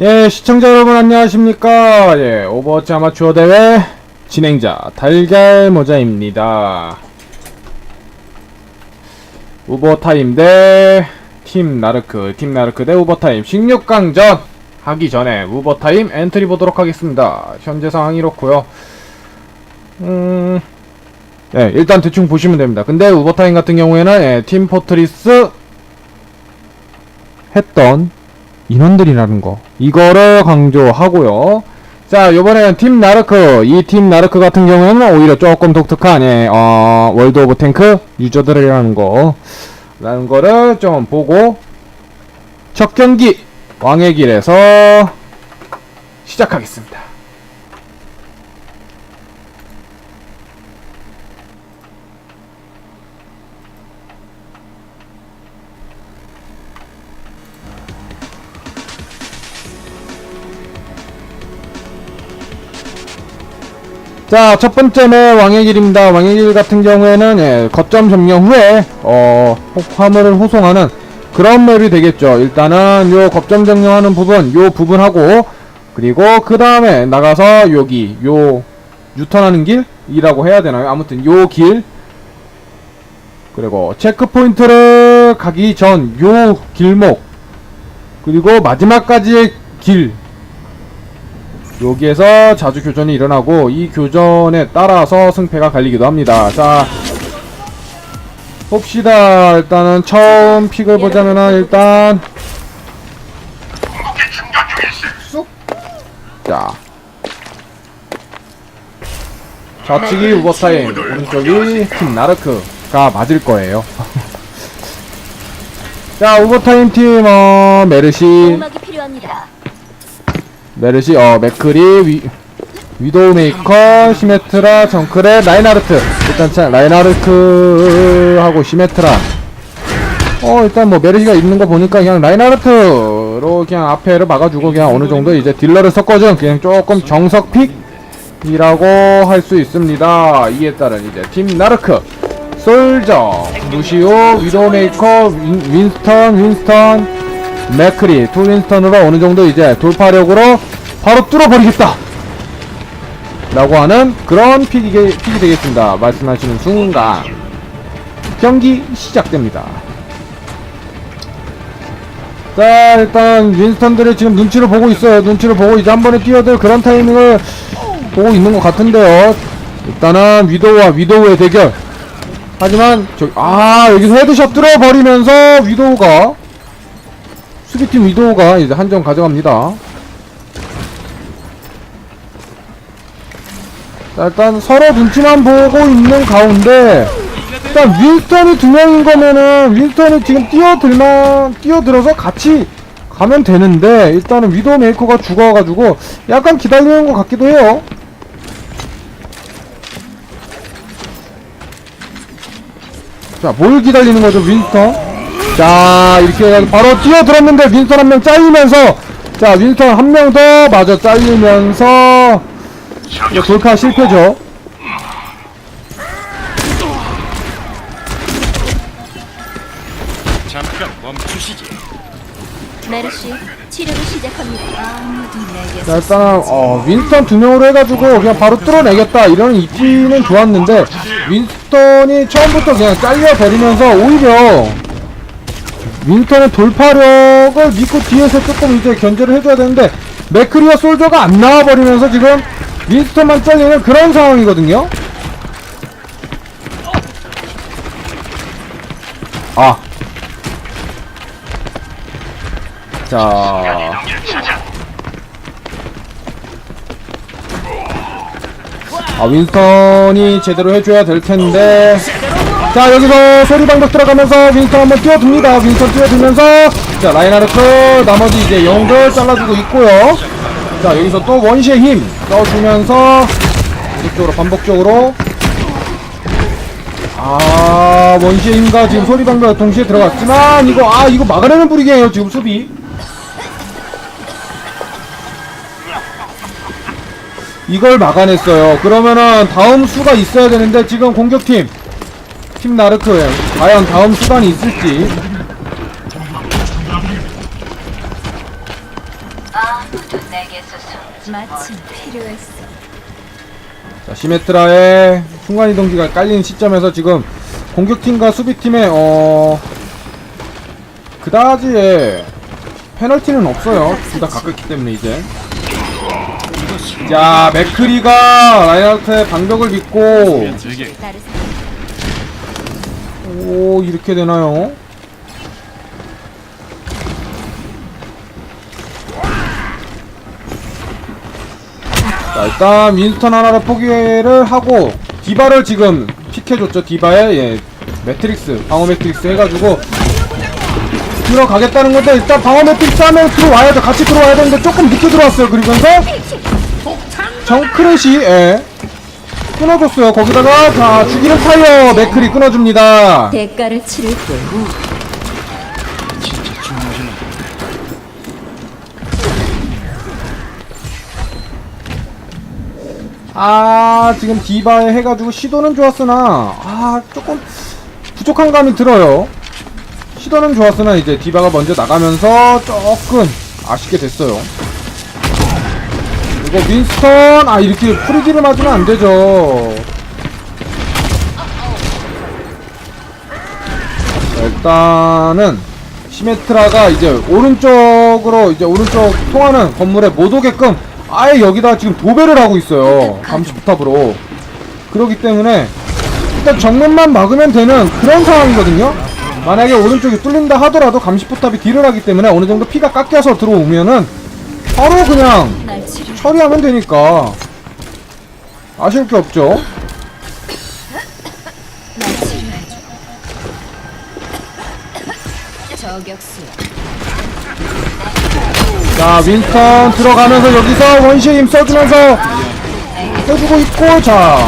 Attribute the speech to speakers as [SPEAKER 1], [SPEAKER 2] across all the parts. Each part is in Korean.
[SPEAKER 1] 예, 시청자 여러분 안녕하십니까? 예, 오버워치 아마추어 대회 진행자 달걀 모자입니다. 우버타임 대 팀 나르크, 팀 나르크 대 우버타임 16강전 하기 전에 우버타임 엔트리 보도록 하겠습니다. 현재 상황 이렇고요. 음, 예, 일단 대충 보시면 됩니다. 근데 우버타임 같은 경우에는 예, 팀 포트리스 했던 인원들이라는 거. 이거를 강조하고요. 자 요번에는 팀 나르크. 이 팀 나르크 같은 경우에는 오히려 조금 독특한 예, 어, 월드 오브 탱크 유저들이라는 거. 라는 거를 좀 보고 첫 경기 왕의 길에서 시작하겠습니다 자, 첫 번째 매 왕의 길입니다. 왕의 길 같은 경우에는 예, 거점 점령 후에 어, 혹- 화물을 호송하는 그런 맵이 되겠죠. 일단은 요 거점 점령하는 부분, 요 부분하고 그리고 그 다음에 나가서 여기 요 유턴하는 길이라고 해야 되나요? 아무튼 요 길. 그리고 체크포인트를 가기 전 요 길목 그리고 마지막까지의 길 여기에서 자주 교전이 일어나고 이 교전에 따라서 승패가 갈리기도 합니다. 자 봅시다. 일단은 처음 픽을 보자면은 일단 쑥. 자 좌측이 우버타임 오른쪽이 팀 나르크가 맞을 거예요. 자 우버타임 팀 어, 메르시 메르시, 어, 맥크리, 위, 위도우메이커, 시메트라, 정크레, 라인하르트. 일단 차, 라인하르트 하고 시메트라. 어, 일단 뭐 메르시가 있는 거 보니까 그냥 라인하르트로 그냥 앞에를 막아주고 그냥 어느 정도 이제 딜러를 섞어준 그냥 조금 정석 픽이라고 할 수 있습니다. 이에 따른 이제 팀 나르크, 솔저, 루시오, 위도우메이커, 윈, 윈스턴, 윈스턴, 맥크리 투 윈스턴으로 어느 정도 이제 돌파력으로 바로 뚫어버리겠다! 라고 하는 그런 픽이, 픽이 되겠습니다. 말씀하시는 순간. 경기 시작됩니다. 자 일단 윈스턴들이 지금 눈치를 보고 있어요. 눈치를 보고 이제 한 번에 뛰어들 그런 타이밍을 보고 있는 것 같은데요. 일단은 위도우와 위도우의 대결. 하지만 저아 여기서 헤드샷 뚫어버리면서 위도우가 수비팀 위도우가 이제 한점 가져갑니다. 자, 일단 서로 눈치만 보고 있는 가운데 일단 윈스턴이 두 명인 거면은 윈스턴이 지금 뛰어들만 뛰어들어서 같이 가면 되는데 일단은 위도우 메이커가 죽어가지고 약간 기다리는 것 같기도 해요. 자, 뭘 기다리는 거죠, 윈스턴? 자, 이렇게 바로 뛰어들었는데 윈스턴 한 명 잘리면서 자, 윈스턴 한 명더 마저 잘리면서 이제 돌파 실패죠.
[SPEAKER 2] 잠깐 멈추시지.
[SPEAKER 3] 메르시 치료를 시작합니다. 아무도 내게
[SPEAKER 1] 자, 일단 어, 윈스턴 두 명으로 해가지고 그냥 바로 뚫어내겠다 이런 입지는 좋았는데 윈스턴이 처음부터 그냥 잘려버리면서 오히려 윈스턴의 돌파력을 믿고 뒤에서 조금 이제 견제를 해줘야 되는데 맥크리와 솔저가 안 나와버리면서 지금 윈스턴만 잘리는 그런 상황이거든요. 아. 자. 아 윈스턴이 제대로 해줘야 될 텐데 자 여기서 소리방벽 들어가면서 윈스턴 한번 뛰어듭니다. 윈스턴 뛰어들면서 자 라인하르트 나머지 이제 영웅들 잘라주고 있고요. 자 여기서 또 원시의 힘 써주면서 이쪽으로 반복적으로. 아 원시의 힘과 지금 소리방벽 동시에 들어갔지만 이거 아 이거 막아내는 분위기에요 지금 수비. 이걸 막아냈어요. 그러면은 다음 수가 있어야 되는데 지금 공격팀 팀 나르크 과연 다음 수단이 있을지
[SPEAKER 3] 마침 필요했어.
[SPEAKER 1] 자, 시메트라의 순간이동기가 깔리는 시점에서 지금 공격팀과 수비팀의 어 그다지에 페널티는 없어요. 둘 다 가깝기 때문에 이제. 자, 맥크리가 라이아트의 방벽을 믿고 오 이렇게 되나요? 자 일단 윈스턴 하나를 포기를 하고 디바를 지금 픽해줬죠 디바의 예, 매트릭스 방어 매트릭스 해가지고 들어가겠다는 건데 일단 방어 매트릭스 하면 들어와야죠. 같이 들어와야 되는데 조금 늦게 들어왔어요 그리고서. 정크렛이 예, 끊어줬어요. 거기다가 자 죽이는 타이어 맥크리 끊어줍니다.
[SPEAKER 3] 대가를 치를 뿐.
[SPEAKER 1] 아 지금 디바에 해가지고 시도는 좋았으나 아 조금 부족한 감이 들어요. 시도는 좋았으나 이제 디바가 먼저 나가면서 조금 아쉽게 됐어요 이거 윈스턴! 아 이렇게 프리디를 맞으면 안 되죠. 자, 일단은 시메트라가 이제 오른쪽으로 이제 오른쪽 통하는 건물에 못 오게끔 아예 여기다 지금 도배를 하고 있어요. 감시포탑으로. 그러기 때문에 일단 정면만 막으면 되는 그런 상황이거든요. 만약에 오른쪽이 뚫린다 하더라도 감시포탑이 딜을 하기 때문에 어느 정도 피가 깎여서 들어오면은 바로 그냥. 처리하면 되니까. 아쉬울 게 없죠. 자 윈스턴 들어가면서 여기서 원시의 힘 써주면서 해주고 있고 자.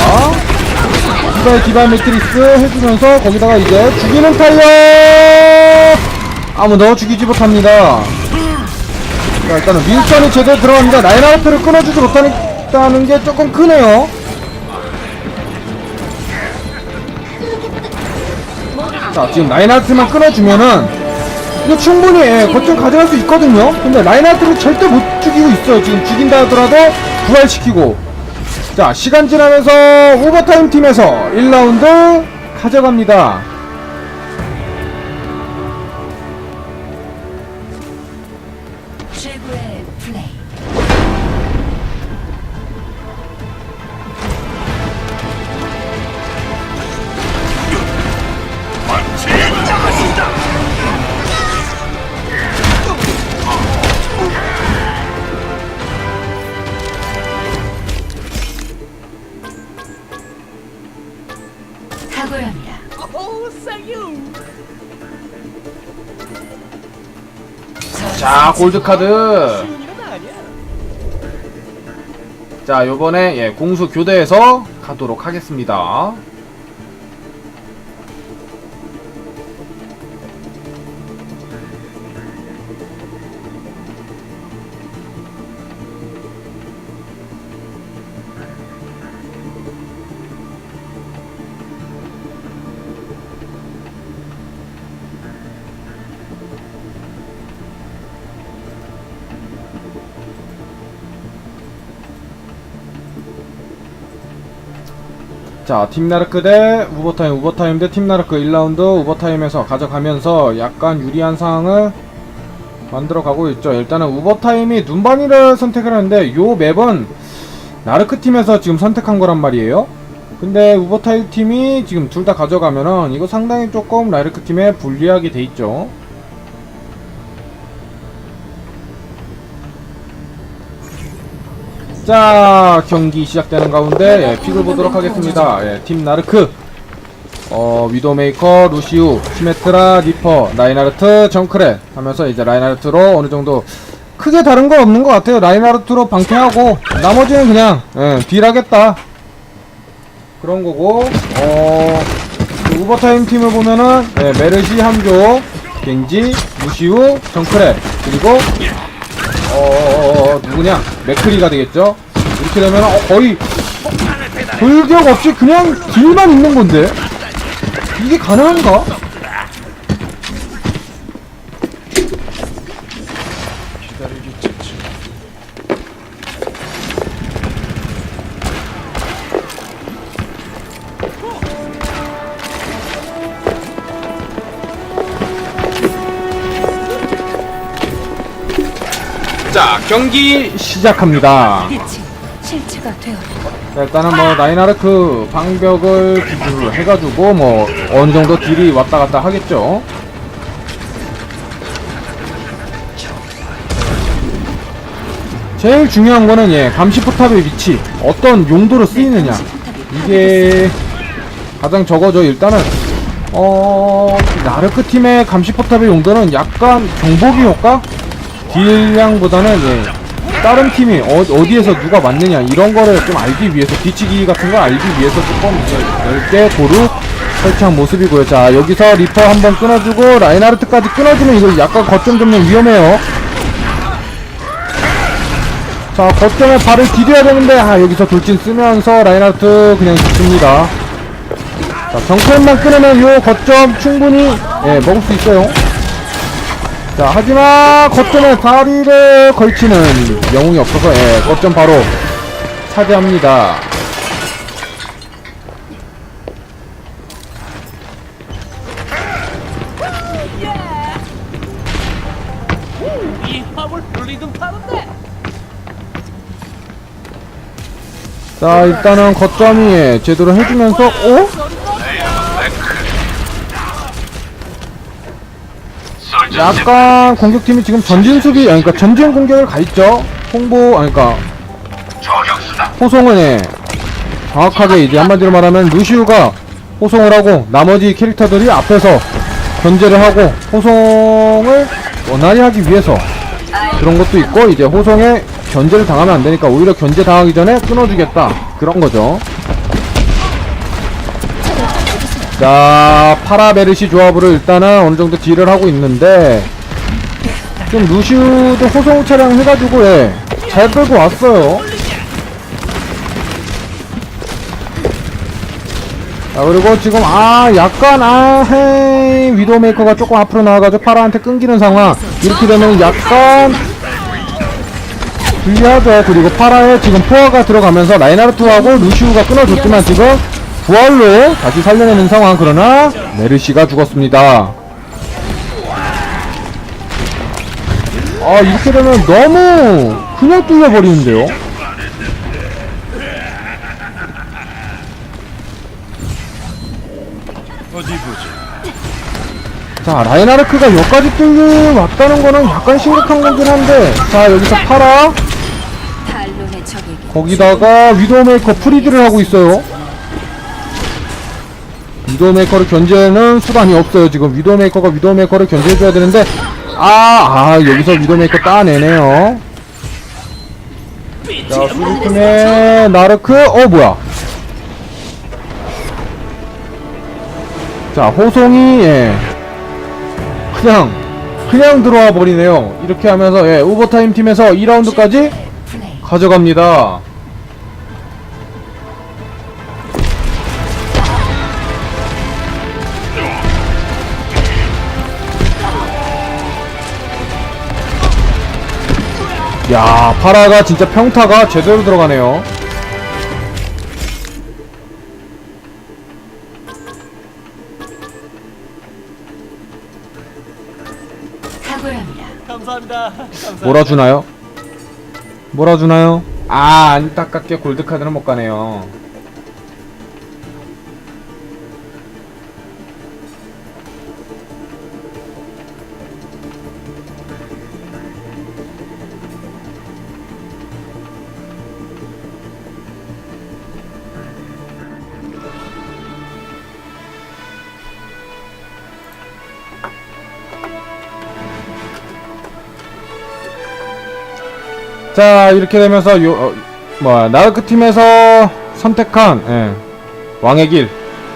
[SPEAKER 1] 디바의 디바 매트리스 해주면서 거기다가 이제 죽이는 타이어! 아무도 죽이지 못합니다 자 일단은 윈스턴이 제대로 들어갑니다 라인아웃을 끊어주지 못하는 게 조금 크네요 자 지금 라인아웃만 끊어주면은 이거 충분히 예, 거점 가져갈 수 있거든요. 근데 라인하트를 절대 못 죽이고 있어요. 지금 죽인다 하더라도 부활시키고. 자, 시간 지나면서 오버타임 팀에서 1라운드 가져갑니다. 골드카드. 자, 요번에 예, 공수 교대에서 가도록 하겠습니다. 자, 팀나르크 대 우버타임, 우버타임 대 팀나르크 1라운드 우버타임에서 가져가면서 약간 유리한 상황을 만들어 가고 있죠. 일단은 우버타임이 눈반이를 선택을 하는데 요 맵은 나르크 팀에서 지금 선택한 거란 말이에요. 근데 우버타임 팀이 지금 둘 다 가져가면은 이거 상당히 조금 라르크 팀에 불리하게 돼 있죠. 자 경기 시작되는 가운데 예, 픽을 보도록 하겠습니다. 예, 팀 나르크. 어 위도메이커 루시우 시메트라 리퍼 라인하르트 정크렛 하면서 이제 라인하르트로 어느정도 크게 다른 거 없는 것 같아요. 라인하르트로 방패하고 나머지는 그냥 예, 딜하겠다. 그런 거고 어그 우버타임 팀을 보면은 예, 메르시 함조 겐지 루시우 정크렛 그리고 어, 누구냐? 맥크리가 되겠죠? 이렇게 되면 어, 거의 어, 돌격 없이 그냥 딜만 있는 건데? 이게 가능한가? 경기 시작합니다.
[SPEAKER 3] 빛이 실체가 되어라.
[SPEAKER 1] 자, 일단은 뭐 나인아르크 방벽을 기준으로 해가지고 뭐 어느 정도 딜이 왔다 갔다 하겠죠. 제일 중요한 거는 예 감시 포탑의 위치. 어떤 용도로 쓰이느냐. 이게 가장 적어져 일단은. 어 나르크 팀의 감시 포탑의 용도는 약간 정보기 효과 딜량보다는 예 다른 팀이 어, 어디에서 누가 맞느냐 이런 거를 좀 알기 위해서 뒤치기 같은 걸 알기 위해서 조금 넓게 도루 설치한 모습이고요. 자 여기서 리퍼 한번 끊어주고 라인하르트까지 끊어주면 이거 약간 거점 점령 위험해요. 자 거점에 발을 디뎌야 되는데 아 여기서 돌진 쓰면서 라인하르트 그냥 죽습니다. 자 정크랩만 끊으면 요 거점 충분히 예 먹을 수 있어요. 자 하지만 거점에 다리를 걸치는 영웅이 없어서 예 거점 바로 차지합니다
[SPEAKER 2] 이 화물
[SPEAKER 1] 자 일단은 거점이 예, 제대로 해주면서 어? 약간 공격팀이 지금 전진 수비 아니 그러니까 전진 공격을 가 있죠. 홍보 아니 그러니까 호송은 예 정확하게 이제 한마디로 말하면 루시우가 호송을 하고 나머지 캐릭터들이 앞에서 견제를 하고 호송을 원활히 하기 위해서 그런 것도 있고 이제 호송에 견제를 당하면 안 되니까 오히려 견제 당하기 전에 끊어주겠다. 그런 거죠. 자 파라베르시 조합으로 일단은 어느 정도 딜을 하고 있는데 좀 루시우도 호송 차량 해가지고 예, 잘 끌고 왔어요. 자 그리고 지금 아 약간 아 헤이 위도메이커가 조금 앞으로 나와가지고 파라한테 끊기는 상황 이렇게 되면 약간 불리하죠 그리고 파라에 지금 포화가 들어가면서 라인하르트하고 루시우가 끊어줬지만 지금 부활로 다시 살려내는 상황. 그러나 메르시가 죽었습니다. 아 이렇게 되면 너무 그냥 뚫려버리는데요? 자. 라인하르크가 여기까지 뚫려왔다는 거는 약간 심각한 거긴 한데 자 여기서
[SPEAKER 3] 적에게
[SPEAKER 1] 거기다가 위도메이커 프리드를 하고 있어요 위도메이커를 견제는 수단이 없어요 지금 위도메이커가 위도메이커를 견제해줘야 되는데 아, 아 여기서 위도메이커 따내네요 자 수리팀의 나르크 어 뭐야 자 호송이 예 그냥 그냥 들어와 버리네요 이렇게 하면서 예 오버타임 팀에서 2라운드까지
[SPEAKER 3] 플레이.
[SPEAKER 1] 가져갑니다. 야, 파라가 진짜 평타가 제대로 들어가네요.
[SPEAKER 3] 탁월합니다.
[SPEAKER 2] 감사합니다. 감사합니다.
[SPEAKER 1] 몰아주나요? 몰아주나요? 아, 안타깝게 골드카드는 못 가네요. 자 이렇게 되면서 요 어, 뭐야 나르크 팀에서 선택한 예, 왕의 길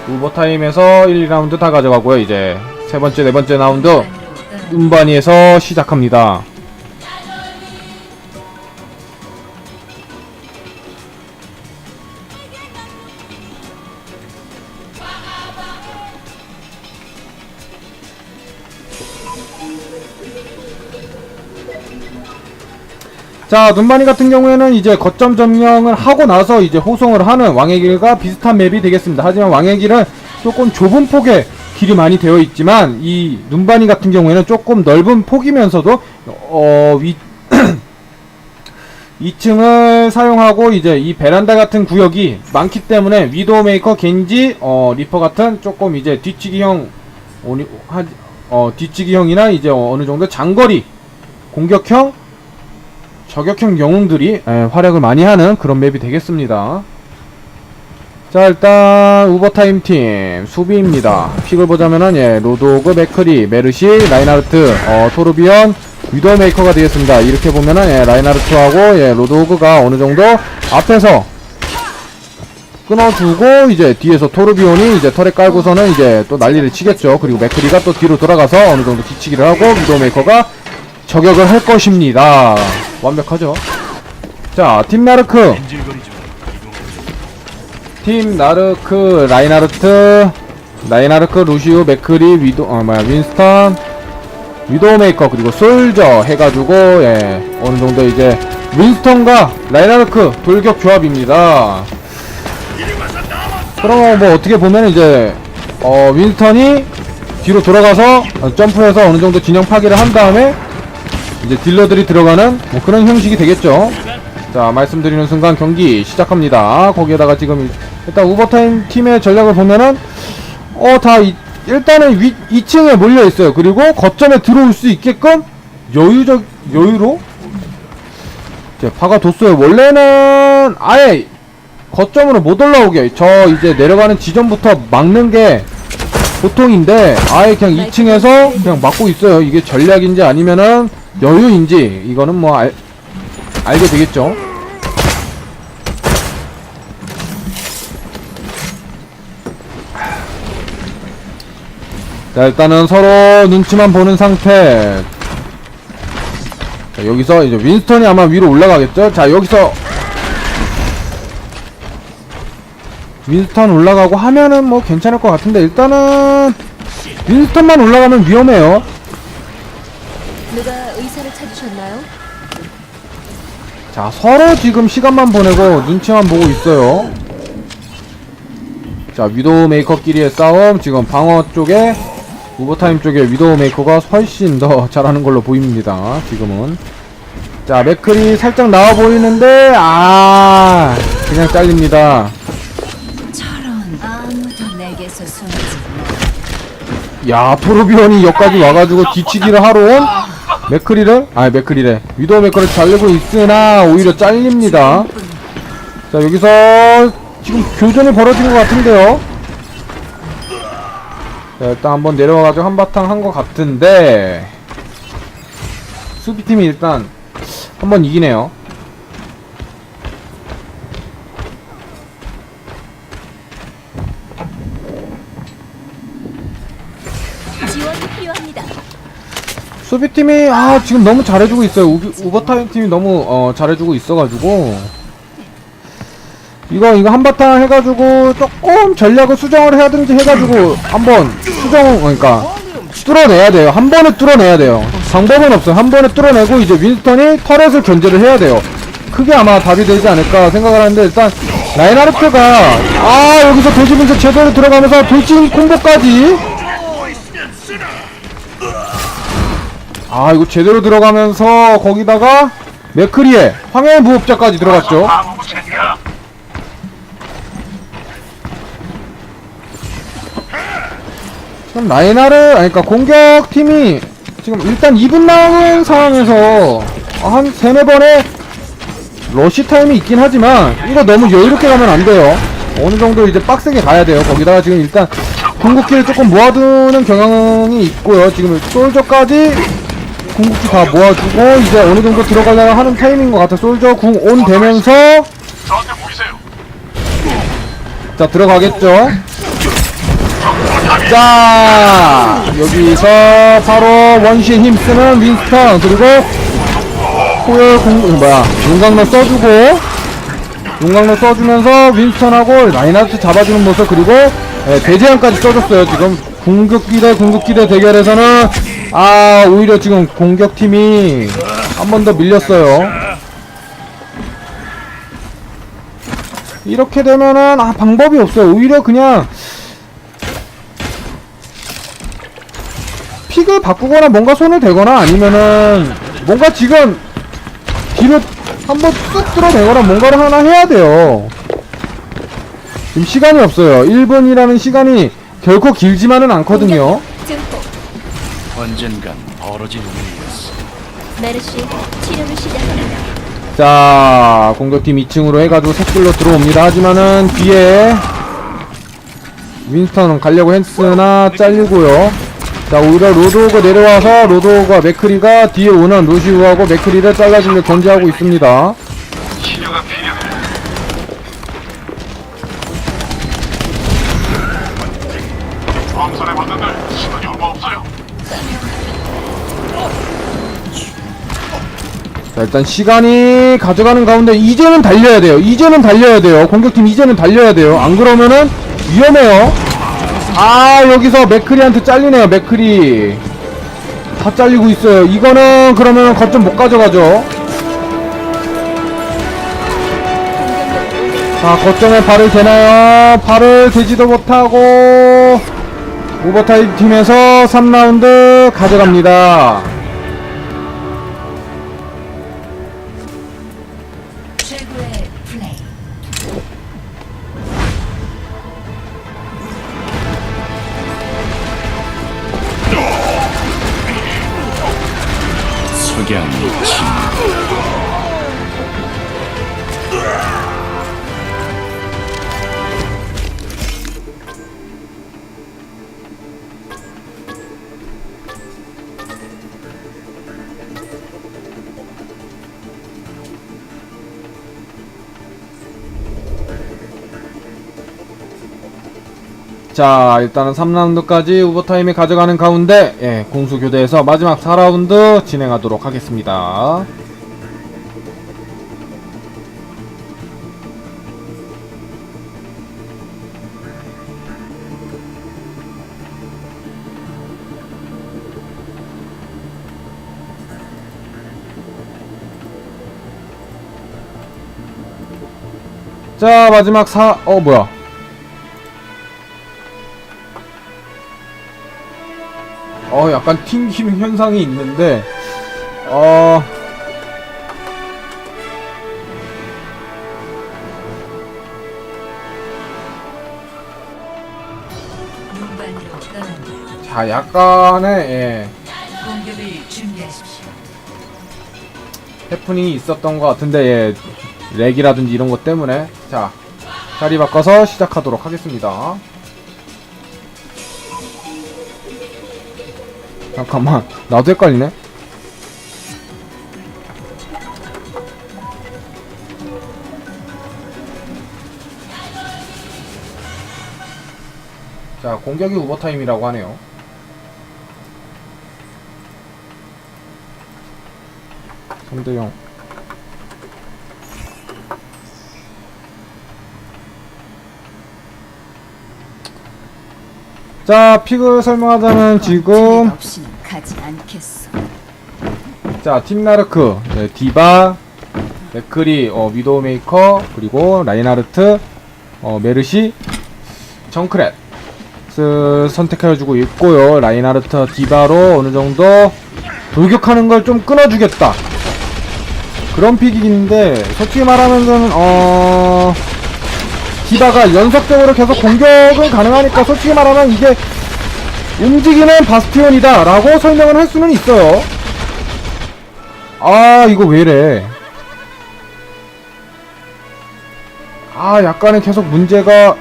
[SPEAKER 1] 우버타임에서 1, 2라운드 다 가져가고요. 이제 세 번째 네 번째 라운드 음반이에서 시작합니다 자, 눈바니 같은 경우에는 이제 거점 점령을 하고 나서 이제 호송을 하는 왕의 길과 비슷한 맵이 되겠습니다. 하지만 왕의 길은 조금 좁은 폭의 길이 많이 되어 있지만 이 눈바니 같은 경우에는 조금 넓은 폭이면서도 어, 위 2층을 사용하고 이제 이 베란다 같은 구역이 많기 때문에 위도우메이커, 겐지, 어 리퍼 같은 조금 이제 뒤치기형 어 뒤치기형이나 이제 어느 정도 장거리 공격형 저격형 영웅들이 예, 활약을 많이 하는 그런 맵이 되겠습니다. 자 일단 우버타임 팀 수비입니다. 픽을 보자면은 예 로드오그, 맥크리, 메르시, 라인하르트, 어 토르비언, 위도메이커가 되겠습니다. 이렇게 보면은 예 라인하르트하고 예 로드오그가 어느 정도 앞에서 끊어주고 이제 뒤에서 토르비온이 이제 털에 깔고서는 이제 또 난리를 치겠죠. 그리고 맥크리가 또 뒤로 돌아가서 어느 정도 뒤치기를 하고 위도메이커가 저격을 할 것입니다. 완벽하죠. 자, 팀 나르크. 팀 나르크, 라인하르트, 라인하르크, 루시우, 맥크리, 위도, 어, 뭐야, 윈스턴, 위도우메이커, 그리고 솔저 해가지고, 예, 어느 정도 이제, 윈스턴과 라인하르크 돌격 조합입니다. 그럼 뭐 어떻게 보면 이제, 어, 윈스턴이 뒤로 돌아가서 어, 점프해서 어느 정도 진영 파괴를 한 다음에 이제 딜러들이 들어가는 뭐 그런 형식이 되겠죠. 자, 말씀드리는 순간 경기 시작합니다. 거기에다가 지금 일단 우버타임 팀의 전략을 보면은 어, 다 이- 일단은 위, 2층에 몰려 있어요. 그리고 거점에 들어올 수 있게끔 여유적 여유로 이제 박아뒀어요. 원래는 아예 거점으로 못 올라오게 저 이제 내려가는 지점부터 막는 게 보통인데 아예 그냥 2층에서 그냥 막고 있어요. 이게 전략인지 아니면은 여유인지 이거는 뭐 알, 알게 되겠죠. 자 일단은 서로 눈치만 보는 상태. 자 여기서 이제 윈스턴이 아마 위로 올라가겠죠. 자 여기서 윈스턴 올라가고 하면은 뭐 괜찮을 것 같은데 일단은 윈스턴만 올라가면 위험해요.
[SPEAKER 3] 누가 의사를 찾으셨나요?
[SPEAKER 1] 자 서로 지금 시간만 보내고 눈치만 보고 있어요. 자 위도우 메이커끼리의 싸움 지금 방어 쪽에 오버타임 쪽에 위도우 메이커가 훨씬 더 잘하는 걸로 보입니다. 지금은 자 맥클이 살짝 나와 보이는데 아 그냥 잘립니다.
[SPEAKER 3] 저런 아무도 내게서 숨지
[SPEAKER 1] 야 토르비언이 여기까지 와가지고 뒤치기를 하러 온 맥크리를 아 맥크리래. 위도우 맥크를 잘리고 있으나 오히려 잘립니다. 자 여기서 지금 교전이 벌어진 것 같은데요? 자 일단 한번 내려와가지고 한바탕 한 것 같은데 수비팀이 일단 한번 이기네요
[SPEAKER 3] 지원이 필요합니다.
[SPEAKER 1] 수비팀이 아 지금 너무 잘해주고 있어요. 우비, 우버타임 팀이 너무 어 잘해주고 있어가지고. 이거 이거 한바탕 해가지고 조금 전략을 수정을 해야든지 해가지고 한번 수정 그러니까 뚫어내야 돼요. 한 번에 뚫어내야 돼요. 방법은 없어요. 한 번에 뚫어내고 이제 윈스턴이 터렛을 견제를 해야 돼요. 그게 아마 답이 되지 않을까 생각을 하는데 일단 라인하르트가 아 여기서 돌진면서 제대로 들어가면서 돌진 콤보까지 아 이거 제대로 들어가면서 거기다가 맥크리에 황해 무법자까지 들어갔죠? 지금 라이나르 아니 그니까 공격팀이 지금 일단 2분 남은 상황에서 한 세네 번의 러쉬 타임이 있긴 하지만 이거 너무 여유롭게 가면 안 돼요. 어느 정도 이제 빡세게 가야 돼요. 거기다가 지금 일단 궁극기를 조금 모아두는 경향이 있고요. 지금 솔저까지 궁극기 다 모아주고 이제 어느 정도 들어가려고 하는 타이밍인 것 같아. 솔저 궁 온 되면서 자 들어가겠죠. 자 여기서 바로 원시의 힘 쓰는 윈스턴 그리고 호열 공 뭐야 용광로 써주고 용광로 써주면서 윈스턴하고 라인하트 잡아주는 모습 그리고 예, 대재앙까지 써줬어요 지금 궁극기 대 궁극기 대 대결에서는 아 오히려 지금 공격팀이 한 번 더 밀렸어요 이렇게 되면은 아 방법이 없어요 오히려 그냥 픽을 바꾸거나 뭔가 손을 대거나 아니면은 뭔가 지금 뒤로 한번 쑥 들어내거나 뭔가를 하나 해야 돼요. 지금 시간이 없어요. 1분이라는 시간이 결코 길지만은 않거든요.
[SPEAKER 3] 증폭.
[SPEAKER 4] 언젠간 벌어진 일이었어.
[SPEAKER 3] 메르시 치료를 시작합니다.
[SPEAKER 1] 자, 공격팀 2층으로 해가지고 색불로 들어옵니다. 하지만은 뒤에 윈스턴은 가려고 했으나 잘리고요. 자, 오히려 로드오가 내려와서 로드오가 맥크리가 뒤에 오는 루시우하고 맥크리를 잘라주려 견제하고 있습니다. 자, 일단 시간이 가져가는 가운데 이제는 달려야 돼요. 이제는 달려야 돼요. 공격팀 이제는 달려야 돼요. 안 그러면은 위험해요. 아, 여기서 맥크리한테 잘리네요. 맥크리. 다 잘리고 있어요. 이거는 그러면 거점 못 가져가죠. 자, 거점에 발을 대나요? 발을 대지도 못하고 오버타임 팀에서 3라운드 가져갑니다. 자 일단은 3라운드까지 오버타임에 가져가는 가운데 예, 공수 교대에서 마지막 4라운드 진행하도록 하겠습니다. 자 마지막 4... 어 뭐야 어 약간 튕기는 현상이 있는데 어. 자, 약간의 예. 해프닝이 있었던 것 같은데 예, 렉이라든지 이런 것 때문에 자 자리 바꿔서 시작하도록 하겠습니다. 잠깐만 나도 헷갈리네. 자 공격이 오버타임이라고 하네요. 성대영 자 픽을 설명하자면 지금
[SPEAKER 3] 없이는 가지 않겠어.
[SPEAKER 1] 자 팀나르크 네, 디바 맥크리 어, 위도우메이커 그리고 라인하르트 어, 메르시 정크렛. 을 선택해주고 있고요. 라인하르트 디바로 어느 정도 돌격하는 걸 좀 끊어주겠다. 그런 픽인데 솔직히 말하면 저는 어 디바가 연속적으로 계속 공격은 가능하니까 솔직히 말하면 이게 움직이는 바스티온이다 라고 설명을 할 수는 있어요. 아 이거 왜이래? 아 약간의 계속 문제가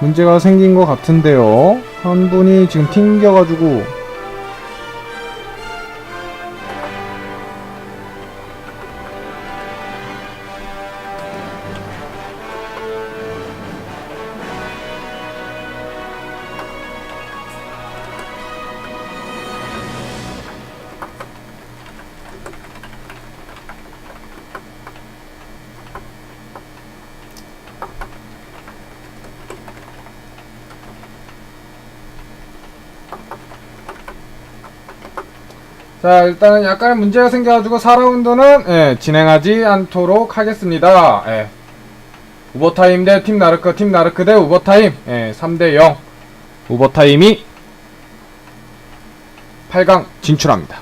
[SPEAKER 1] 문제가 생긴 것 같은데요 한 분이 지금 튕겨가지고 자 일단은 약간의 문제가 생겨가지고 4라운드는 예, 진행하지 않도록 하겠습니다. 예. 우버타임 대 팀 나르크 팀 나르크 대 우버타임. 예 3대 0 우버타임이 8강 진출합니다